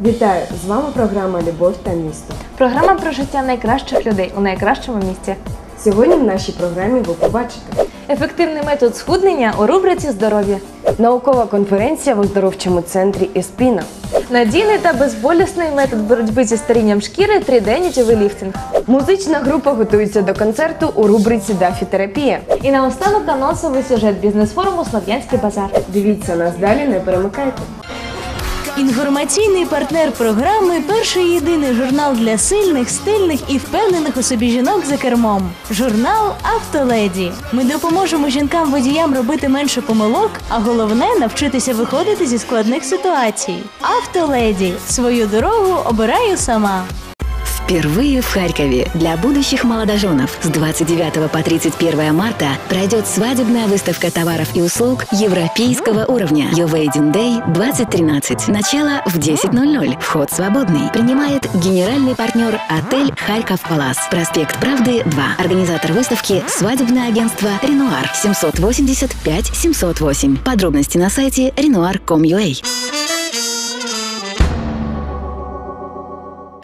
Вітаю! З вами програма Любов та місто. Програма про життя найкращих людей у найкращому місці. Сьогодні в нашій програмі ви побачите Ефективний метод схуднення у рубриці здоров'я. наукова конференція в оздоровчому центрі Еспіна, Надійний та безболісний метод боротьби зі старінням шкіри триденні ліфтинг. музична група готується до концерту у рубриці Дафітерапія. І наостанок анонсовий сюжет бізнес-форуму Слов'янський базар. Дивіться нас далі, не перемикайте. Інформаційний партнер програми перший єдиний журнал для сильних, стильних і впевнених у собі жінок за кермом. Журнал Автоледі. Ми допоможемо жінкам-водіям робити менше помилок, а головне навчитися виходити зі складних ситуацій. Автоледі. Свою дорогу обираю сама. Впервые в Харькове для будущих молодоженов с 29 по 31 марта пройдет свадебная выставка товаров и услуг европейского уровня Your Wedding Day 2013. Начало в 10.00. Вход свободный. Принимает генеральный партнер отель Харьков Палас. Проспект Правды 2. Организатор выставки свадебное агентство Ренуар 785 708. Подробности на сайте renoir.com.ua.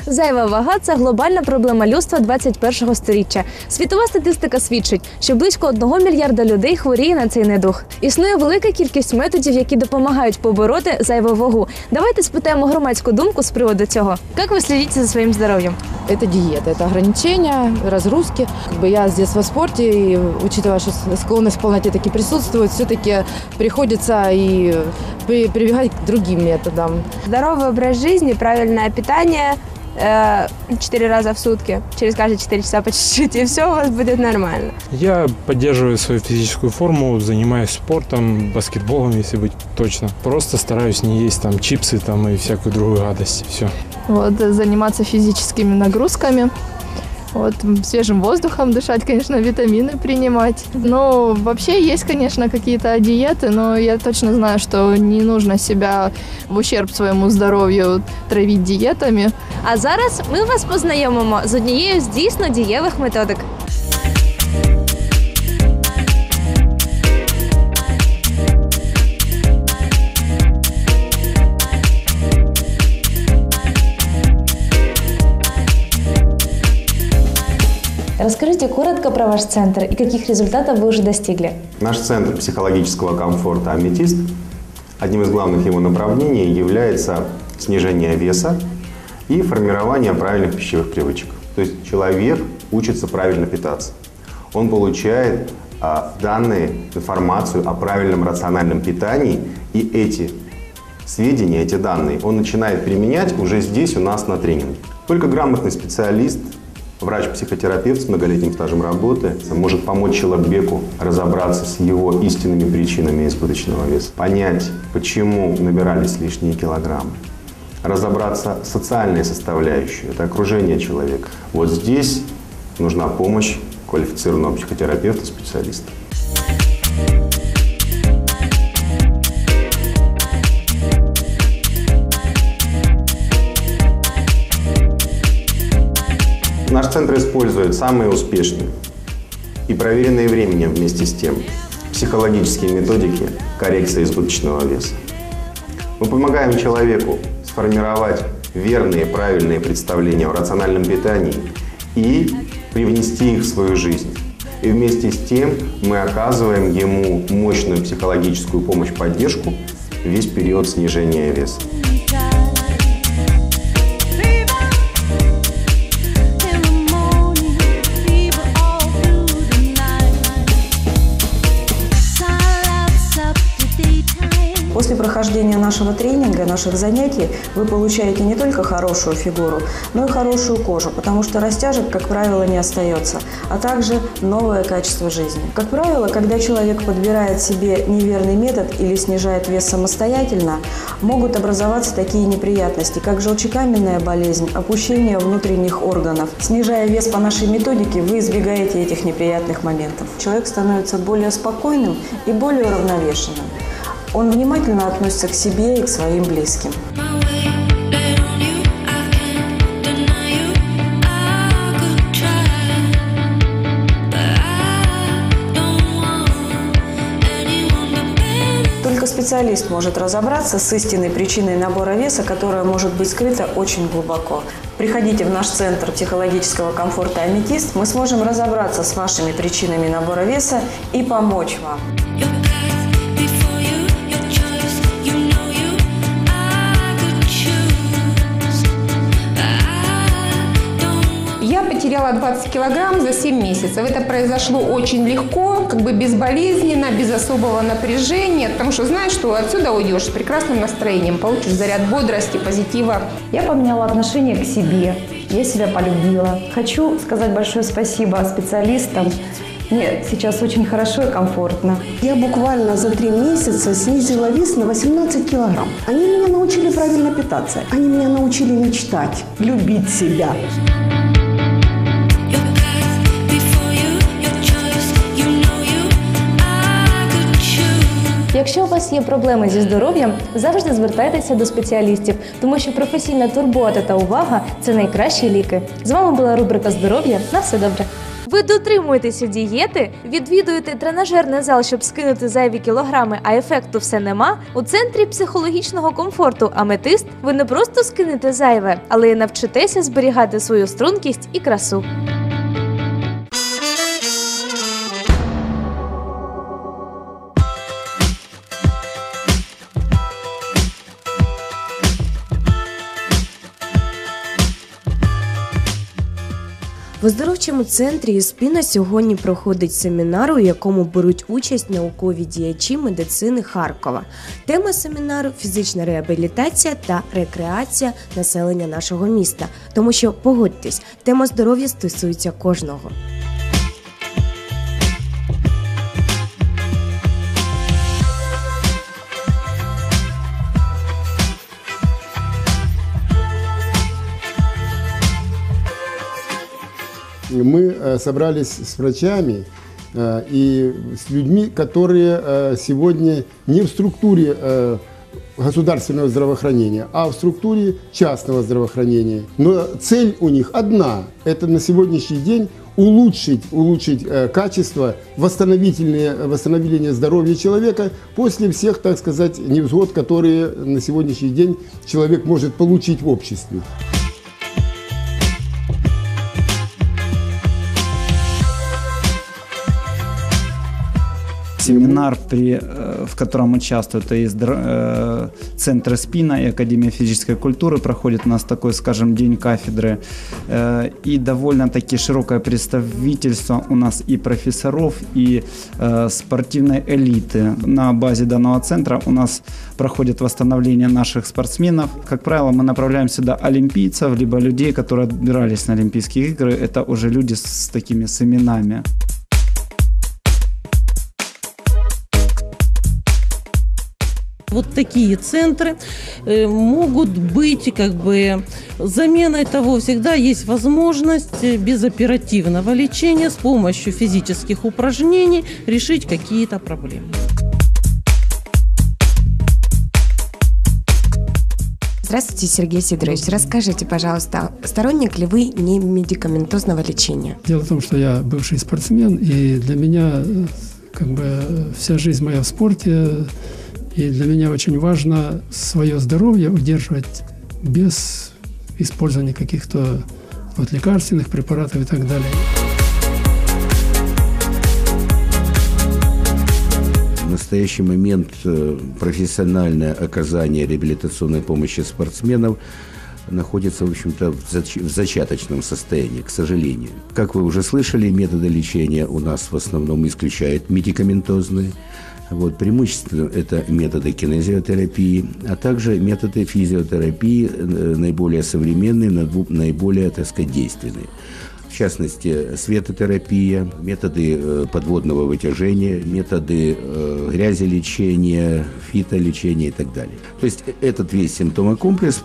Зайва вага це глобальна проблема людства 21-го сторіччя. Світова статистика свідчить, що близько одного мільярда людей хворіє на цей недух. Існує велика кількість методів, які допомагають побороти зайву вагу. Давайте спитаємо громадську думку з приводу цього. Як ви слідите за своїм здоров'ям? Это диета, это ограничения, разгрузки. Как бы я с детства в спорте, и учитывая, что склонность к полноте таки присутствует, все-таки приходится и при- прибегать к другим методам. Здоровый образ жизни, правильное питание э, четыре раза в сутки, через каждые 4 часа по чуть-чуть, и все у вас будет нормально. Я поддерживаю свою физическую форму, занимаюсь спортом, баскетболом, если быть точно. Просто стараюсь не есть там чипсы там и всякую другую гадость. Все. вот, заниматься физическими нагрузками, вот, м, свежим воздухом дышать, конечно, витамины принимать. Но вообще есть, конечно, какие-то диеты, но я точно знаю, что не нужно себя в ущерб своему здоровью травить диетами. А зараз ми вас познайомимо з однією з дійсно дієвих методик. Расскажите коротко про ваш центр и каких результатов вы уже достигли. Наш центр психологического комфорта «Аметист» одним из главных его направлений является снижение веса и формирование правильных пищевых привычек. То есть человек учится правильно питаться. Он получает а, данные, информацию о правильном рациональном питании, и эти сведения, эти данные он начинает применять уже здесь у нас на тренинге. Только грамотный специалист, врач-психотерапевт с многолетним стажем работы может помочь человеку разобраться с его истинными причинами избыточного веса, понять, почему набирались лишние килограммы, разобраться с социальной составляющей, это окружение человека. Вот здесь нужна помощь квалифицированного психотерапевта, центр использует самые успешные и проверенные временем вместе с тем психологические методики коррекции избыточного веса. Мы помогаем человеку сформировать верные, правильные представления о рациональном питании и привнести их в свою жизнь. И вместе с тем мы оказываем ему мощную психологическую помощь, поддержку весь период снижения веса. Прохождения нашего тренинга, наших занятий, вы получаете не только хорошую фигуру, но и хорошую кожу, потому что растяжек, как правило, не остается, а также новое качество жизни. Как правило, когда человек подбирает себе неверный метод или снижает вес самостоятельно, могут образоваться такие неприятности, как желчекаменная болезнь, опущение внутренних органов. Снижая вес по нашей методике, вы избегаете этих неприятных моментов. Человек становится более спокойным и более уравновешенным. Он внимательно относится к себе и к своим близким. Только специалист может разобраться с истинной причиной набора веса, которая может быть скрыта очень глубоко. Приходите в наш центр психологического комфорта «Аметист», мы сможем разобраться с вашими причинами набора веса и помочь вам. Потеряла 20 килограмм за 7 месяцев. Это произошло очень легко, как бы безболезненно, без особого напряжения, потому что знаешь, что отсюда уйдешь с прекрасным настроением, получишь заряд бодрости, позитива. Я поменяла отношение к себе, я себя полюбила. Хочу сказать большое спасибо специалистам, мне сейчас очень хорошо и комфортно. Я буквально за три месяца снизила вес на 18 килограмм. Они меня научили правильно питаться. Они меня научили мечтать, любить себя. Якщо у вас є проблеми зі здоров'ям, завжди звертайтеся до спеціалістів, тому що професійна турбота та увага це найкращі ліки. З вами була рубрика Здоров'я. На все добре. Ви дотримуєтеся дієти, відвідуєте тренажерний зал, щоб скинути зайві кілограми, а ефекту все нема. У центрі психологічного комфорту Аметист ви не просто скинете зайве, але й навчитеся зберігати свою стрункість і красу. В оздоровчому центрі Іспіна сьогодні проходить семінар, у якому беруть участь наукові діячі медицини Харкова. Тема семінару фізична реабілітація та рекреація населення нашого міста. Тому що погодьтесь, тема здоров'я стосується кожного. Мы э, собрались с врачами э, и с людьми, которые э, сегодня не в структуре государственного здравоохранения, а в структуре частного здравоохранения. Но цель у них одна – это на сегодняшний день улучшить, улучшить качество, восстановительное, восстановление здоровья человека после всех, так сказать, невзгод, которые на сегодняшний день человек может получить в обществе. Семинар, при, э, в котором участвуют и э, Центр СПИНа, и Академия физической культуры. Проходит у нас такой, скажем, день кафедры. Э, и довольно-таки широкое представительство у нас и профессоров, и спортивной элиты. На базе данного центра у нас проходит восстановление наших спортсменов. Как правило, мы направляем сюда олимпийцев, либо людей, которые отбирались на Олимпийские игры. Это уже люди с такими с именами. Вот такие центры э, могут быть как бы заменой того. Всегда есть возможность без оперативного лечения с помощью физических упражнений решить какие-то проблемы. Здравствуйте, Сергей Сидорович. Расскажите, пожалуйста, сторонник ли вы не медикаментозного лечения? Дело в том, что я бывший спортсмен, и для меня как бы вся жизнь моя в спорте, и для меня очень важно свое здоровье удерживать без использования каких-то вот лекарственных препаратов и так далее. В настоящий момент э, профессиональное оказание реабилитационной помощи спортсменов находится, в общем-то, в зачаточном состоянии, к сожалению. Как вы уже слышали, методы лечения у нас в основном исключают медикаментозные. Вот, преимущественно это методы кинезиотерапии, а также методы физиотерапии, э, наиболее современные, наиболее, так сказать, действенные. В частности, светотерапия, методы э, подводного вытяжения, методы э, грязелечения, фитолечения и так далее. То есть этот весь симптомокомплекс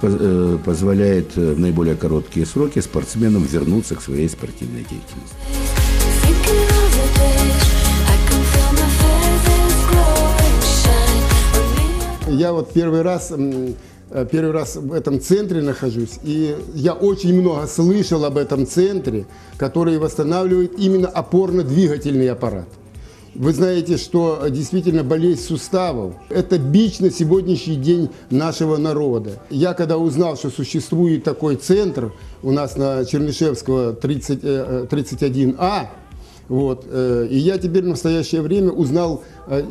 позволяет в наиболее короткие сроки спортсменам вернуться к своей спортивной деятельности. Я вот первый раз, первый раз в этом центре нахожусь, и я очень много слышал об этом центре, который восстанавливает именно опорно-двигательный аппарат. Вы знаете, что действительно болезнь суставов – это бич на сегодняшний день нашего народа. Я когда узнал, что существует такой центр у нас на Чернышевского 30, э, 31А, вот, э, и я теперь в настоящее время узнал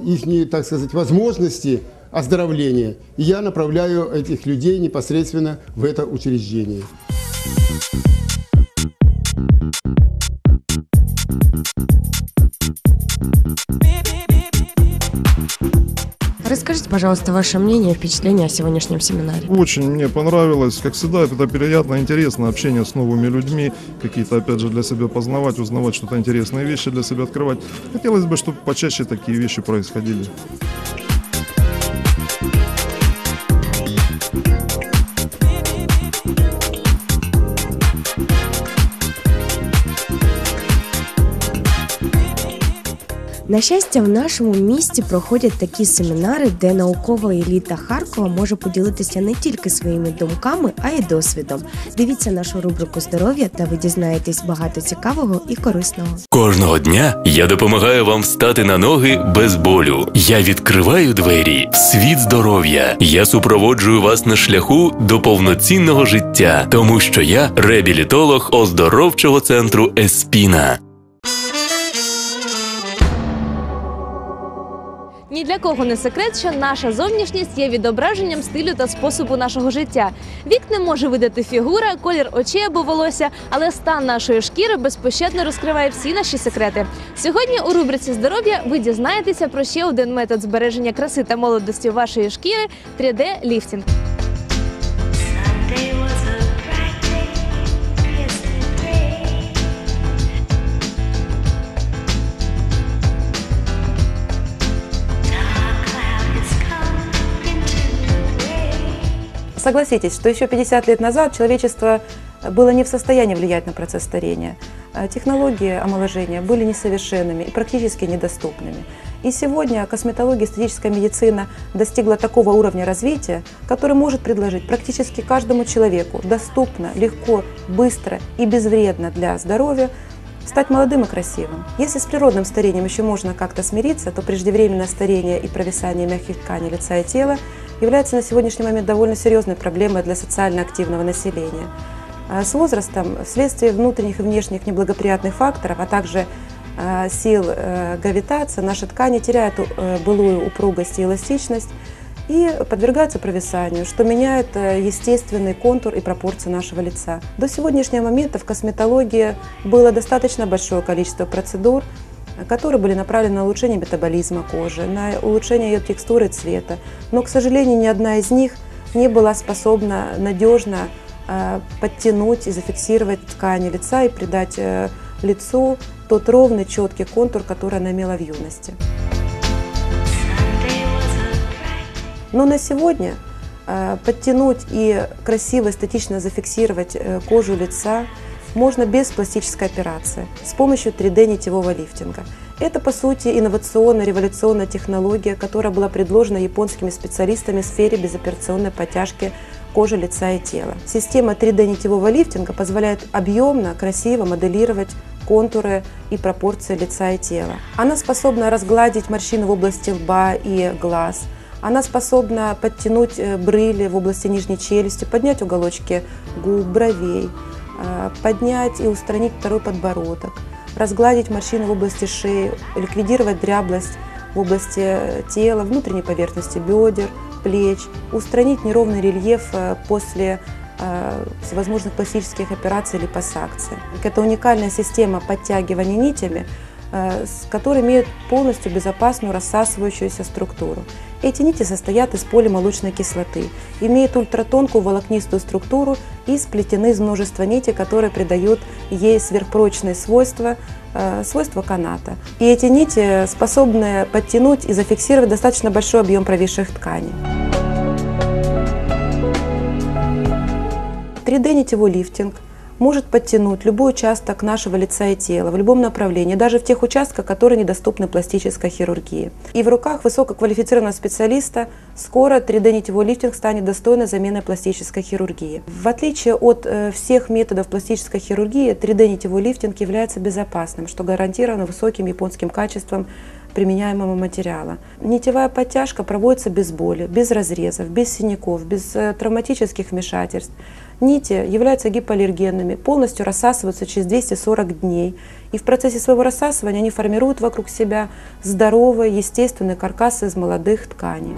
их, так сказать, возможности оздоровления. И я направляю этих людей непосредственно в это учреждение. Расскажите, пожалуйста, ваше мнение, впечатление о сегодняшнем семинаре. Очень мне понравилось. Как всегда, это приятно, интересно общение с новыми людьми, какие-то, опять же, для себя познавать, узнавать что-то интересные вещи для себя открывать. Хотелось бы, чтобы почаще такие вещи происходили. На щастя, в нашому місті проходять такі семінари, де наукова еліта Харкова може поділитися не тільки своїми думками, а й досвідом. Дивіться нашу рубрику здоров'я, та ви дізнаєтесь багато цікавого і корисного. Кожного дня я допомагаю вам встати на ноги без болю. Я відкриваю двері в світ здоров'я. Я супроводжую вас на шляху до повноцінного життя, тому що я реабілітолог оздоровчого центру Еспіна. Для кого не секрет, що наша зовнішність є відображенням стилю та способу нашого життя. Вік не може видати фігура, колір очей або волосся, але стан нашої шкіри безпощадно розкриває всі наші секрети. Сьогодні у рубриці здоров'я ви дізнаєтеся про ще один метод збереження краси та молодості вашої шкіри 3D-ліфтінг. Согласитесь, что еще 50 лет назад человечество было не в состоянии влиять на процесс старения. А Технологии омоложения были несовершенными и практически недоступными. И сегодня косметология, эстетическая медицина достигла такого уровня развития, который может предложить практически каждому человеку доступно, легко, быстро и безвредно для здоровья стать молодым и красивым. Если с природным старением еще можно как-то смириться, то преждевременное старение и провисание мягких тканей лица и тела является на сегодняшний момент довольно серьезной проблемой для социально активного населения. А С возрастом, вследствие внутренних и внешних неблагоприятных факторов, а также э, сил э, гравитации, наши ткани теряют э, былую упругость и эластичность и подвергаются провисанию, что меняет э, естественный контур и пропорции нашего лица. До сегодняшнего момента в косметологии было достаточно большое количество процедур, которые были направлены на улучшение метаболизма кожи, на улучшение ее текстуры цвета. Но, к сожалению, ни одна из них не была способна надежно э, подтянуть и зафиксировать ткани лица и придать э, лицу тот ровный, четкий контур, который она имела в юности. Но на сегодня э, подтянуть и красиво, эстетично зафиксировать кожу лица можно без пластической операции с помощью 3D-нитевого лифтинга. Это, по сути, инновационная, революционная технология, которая была предложена японскими специалистами в сфере безоперационной подтяжки кожи, лица и тела. Система 3D-нитевого лифтинга позволяет объемно, красиво моделировать контуры и пропорции лица и тела. Она способна разгладить морщины в области лба и глаз. Она способна подтянуть э, брыли в области нижней челюсти, поднять уголочки губ, бровей, поднять и устранить второй подбородок, разгладить морщины в области шеи, ликвидировать дряблость в области э, тела, внутренней поверхности бедер, плеч, устранить неровный рельеф э, после э, всевозможных пластических операций или липосакции. Это уникальная система подтягивания нитями, э, с которой имеют полностью безопасную рассасывающуюся структуру. Эти нити состоят из полимолочной кислоты, имеют ультратонкую волокнистую структуру и сплетены из множества нитей, которые придают ей сверхпрочные свойства, э, свойства каната. И эти нити способны подтянуть и зафиксировать достаточно большой объем провисших тканей. 3D-нитевой лифтинг может подтянуть любой участок нашего лица и тела в любом направлении, даже в тех участках, которые недоступны пластической хирургии. И в руках высококвалифицированного специалиста скоро 3D-нитевой лифтинг станет достойной заменой пластической хирургии. В отличие от э, всех методов пластической хирургии, 3D-нитевой лифтинг является безопасным, что гарантировано высоким японским качеством применяемого материала. Нитевая подтяжка проводится без боли, без разрезов, без синяков, без э, травматических вмешательств. Нити являются гипоаллергенными, полностью рассасываются через 240 дней. И в процессе своего рассасывания они формируют вокруг себя здоровые, естественные каркасы из молодых тканей.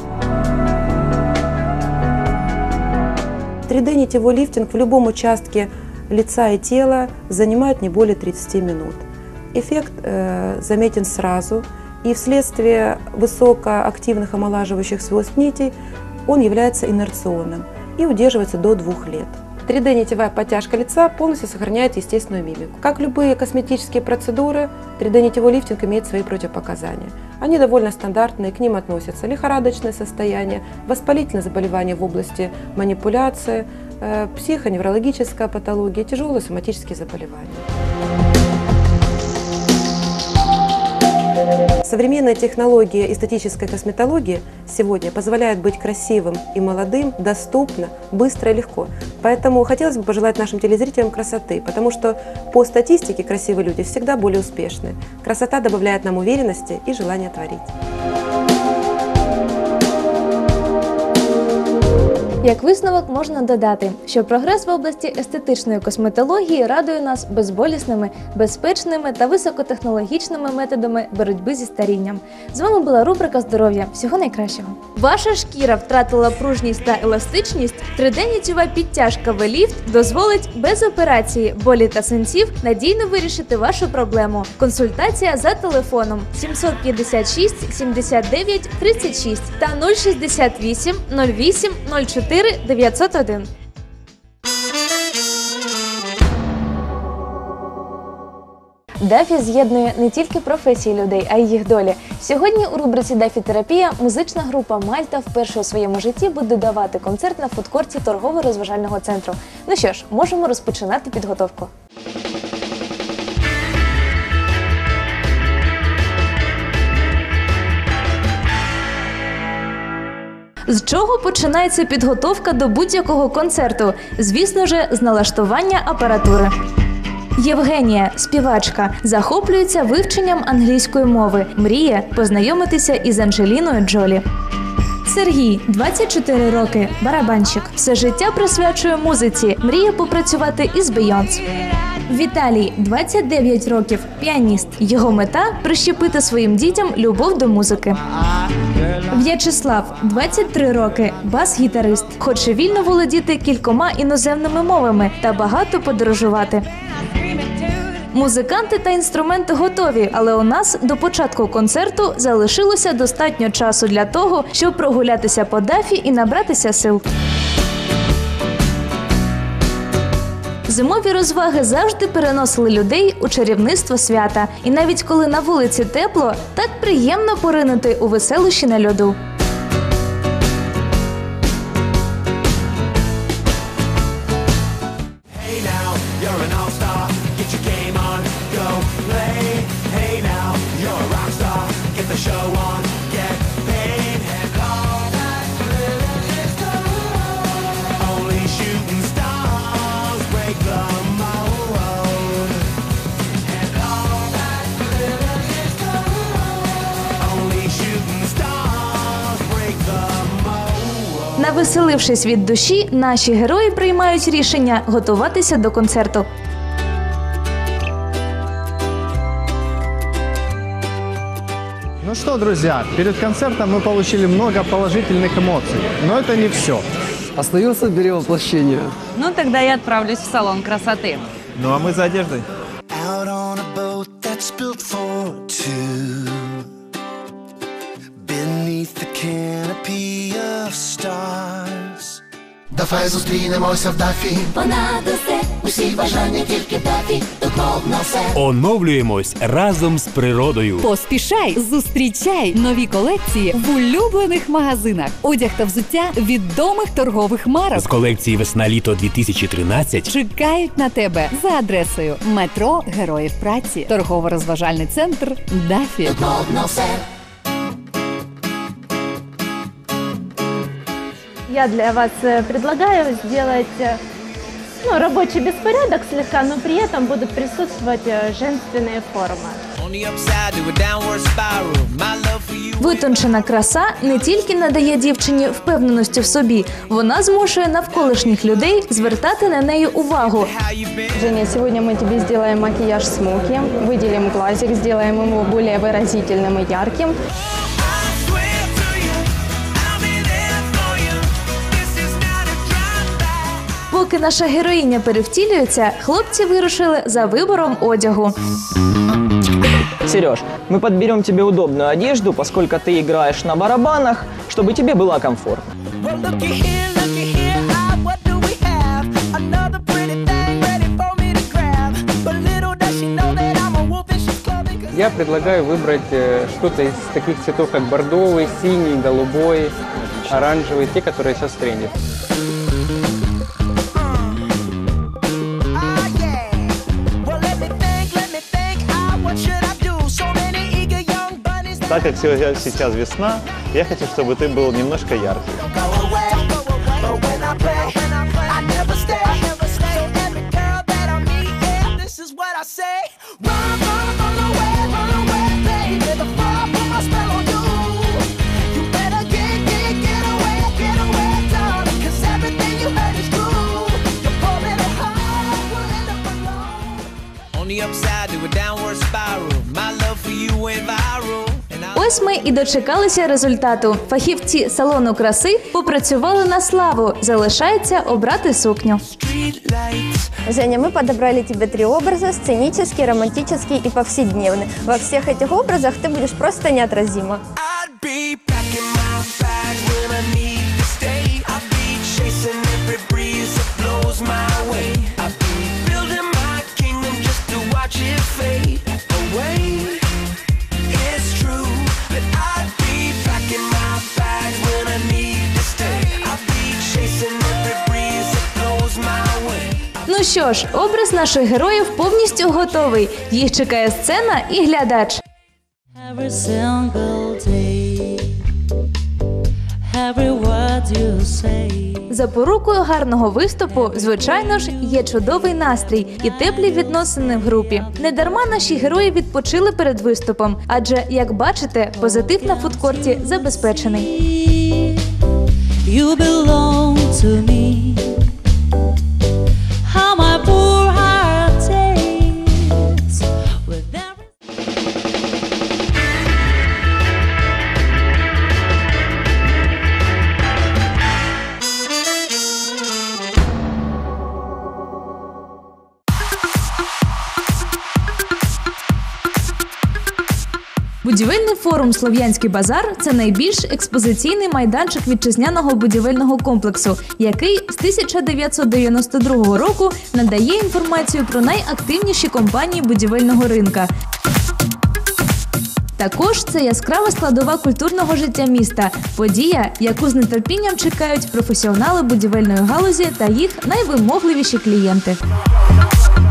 3D-нитевой лифтинг в любом участке лица и тела занимает не более 30 минут. Эффект э, заметен сразу, и вследствие высокоактивных омолаживающих свойств нитей он является инерционным и удерживается до двух лет. 3D-нитевая подтяжка лица полностью сохраняет естественную мимику. Как любые косметические процедуры, 3D-нитевой лифтинг имеет свои противопоказания. Они довольно стандартные, к ним относятся лихорадочное состояние, воспалительные заболевания в области манипуляции, э, психоневрологическая патология, тяжелые соматические заболевания. Современная технология эстетической косметологии сегодня позволяет быть красивым и молодым доступно, быстро и легко. Поэтому хотелось бы пожелать нашим телезрителям красоты, потому что по статистике красивые люди всегда более успешны. Красота добавляет нам уверенности и желания творить. Як висновок можна додати, що прогрес в області естетичної косметології радує нас безболісними, безпечними та високотехнологічними методами боротьби зі старінням. З вами була рубрика здоров'я. Всього найкращого. Ваша шкіра втратила пружність та еластичність. Триденітєва підтяжка V-Lift дозволить без операції, болі та синців надійно вирішити вашу проблему. Консультація за телефоном 756 79 36 та 068 08 04 901. Дафі з'єднує не тільки професії людей, а й їх долі. Сьогодні у рубриці Дафі терапія музична група Мальта вперше у своєму житті буде давати концерт на фудкорті торгово-розважального центру. Ну що ж, можемо розпочинати підготовку. З чого починається підготовка до будь-якого концерту? Звісно ж, з налаштування апаратури. Євгенія, співачка, захоплюється вивченням англійської мови, мріє познайомитися із Анджеліною Джолі. Сергій, 24 роки, барабанщик. Все життя присвячує музиці, мріє попрацювати із Бейонс. Віталій, 29 років, піаніст. Його мета прищепити своїм дітям любов до музики. В'ячеслав, 23 роки, бас-гітарист. Хоче вільно володіти кількома іноземними мовами та багато подорожувати. Музиканти та інструменти готові, але у нас до початку концерту залишилося достатньо часу для того, щоб прогулятися по дафі і набратися сил. Зимові розваги завжди переносили людей у чарівництво свята, і навіть коли на вулиці тепло, так приємно поринути у веселощі на льоду. mold. Навеселившись від душі, наші герої приймають рішення готуватися до концерту. Ну что, друзья, перед концертом мы получили много положительных эмоций, но это не все. Остается перевоплощение. Ну, тогда я отправлюсь в салон красоты. Ну а мы за одеждой. Давай зустрінемося в дафі. Понад усе, усі бажання тільки дафі. Тут все. Оновлюємось разом з природою. Поспішай, зустрічай нові колекції в улюблених магазинах. Одяг та взуття відомих торгових марок. З колекції весна-літо 2013 Чекають на тебе за адресою метро Героїв праці, торгово-розважальний центр Дафі. Тут все. Я для вас э, предлагаю сделать э, ну, рабочий беспорядок слегка, но при этом будут присутствовать э, женственные формы. On the upside to a downward spiral. My love for you. Витончена краса не тільки надає дівчині впевненості в собі, вона змушує навколишніх людей звертати на неї увагу. Женя, сегодня мы тебе сделаем макияж смоки, выделим глазик, сделаем его более выразительным и ярким. Поки наша героїня перевтілюється, хлопці вирушили за вибором одягу. Сереж, мы подберем тебе удобную одежду, поскольку ты играешь на барабанах, чтобы тебе было комфортно. Well, looky here, looky here. Ah, what do we have? Another pretty thing ready for me to grab. But little does she know that I'm a wolf in sheep's clothing. 'cause Я предлагаю выбрать э, что-то из таких цветов, как бордовый, синий, голубой, оранжевый, те, которые сейчас в Так как сейчас весна, я хочу, чтобы ты был немножко яркий. Ось ми і дочекалися результату. Фахівці салону краси попрацювали на славу. Залишається обрати сукню. Женя, мы подобрали тебе три образа – сценический, романтический и повседневный. Во всех этих образах ты будешь просто неотразима. Що ж, образ наших героїв повністю готовий. Їх чекає сцена і глядач. Every single day, every word you say. Запорукою гарного виступу, звичайно ж, є чудовий настрій і теплі відносини в групі. Недарма наші герої відпочили перед виступом, адже, як бачите, позитив на фудкорті забезпечений. You belong to me. Будівельний форум Слов'янський базар це найбільш експозиційний майданчик вітчизняного будівельного комплексу, який з 1992 року надає інформацію про найактивніші компанії будівельного ринка. Також це яскрава складова культурного життя міста, подія, яку з нетерпінням чекають професіонали будівельної галузі та їх найвимогливіші клієнти.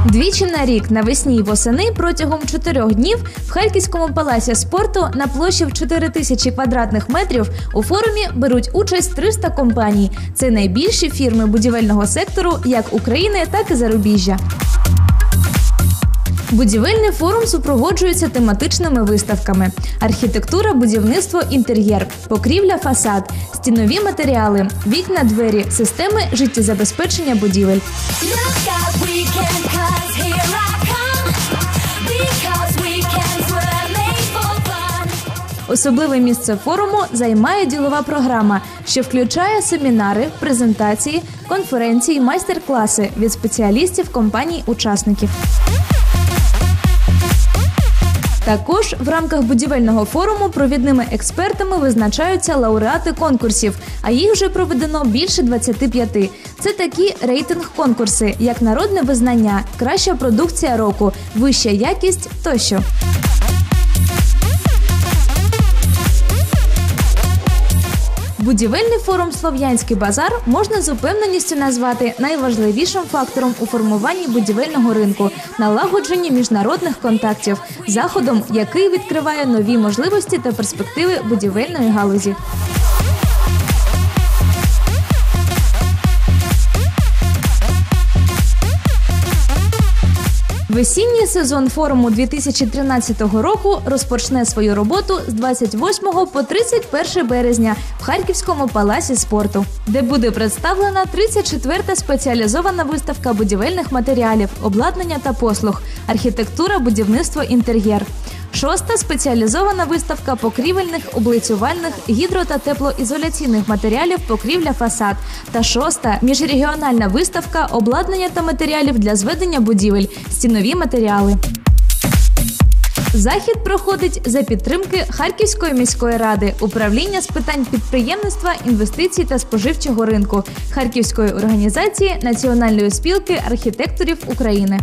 Двічі на рік навесні й восени протягом чотирьох днів в Харківському палаці спорту на площі в 4 тисячі квадратних метрів у форумі беруть участь 300 компаній. Це найбільші фірми будівельного сектору як України, так і зарубіжжя. Будівельний форум супроводжується тематичними виставками: архітектура, будівництво, інтер'єр, покрівля, фасад, стінові матеріали, вікна, двері, системи життєзабезпечення будівель. Особливе місце форуму займає ділова програма, що включає семінари, презентації, конференції, майстер-класи від спеціалістів компаній-учасників. Також в рамках будівельного форуму провідними експертами визначаються лауреати конкурсів, а їх вже проведено більше 25. Це такі рейтинг-конкурси, як народне визнання, краща продукція року, вища якість тощо. Будівельний форум Слов'янський базар можна з упевненістю назвати найважливішим фактором у формуванні будівельного ринку, налагодженні міжнародних контактів, заходом, який відкриває нові можливості та перспективи будівельної галузі. Весінній сезон форуму 2013 року розпочне свою роботу з 28 по 31 березня в Харківському палаці спорту, де буде представлена 34-та спеціалізована виставка будівельних матеріалів, обладнання та послуг, архітектура, будівництво, інтер'єр. Шоста спеціалізована виставка покрівельних, облицювальних, гідро та теплоізоляційних матеріалів покрівля фасад. Та шоста міжрегіональна виставка обладнання та матеріалів для зведення будівель, стінові матеріали. Захід проходить за підтримки Харківської міської ради, управління з питань підприємництва, інвестицій та споживчого ринку, Харківської організації Національної спілки архітекторів України.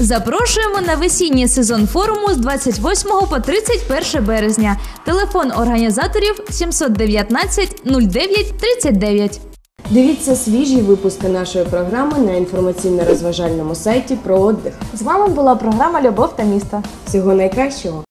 Запрошуємо на весінній сезон форуму з 28 по 31 березня. Телефон організаторів 719 09 39. Дивіться свіжі випуски нашої програми на інформаційно-розважальному сайті про отдих. З вами була програма Любов та місто. Всього найкращого!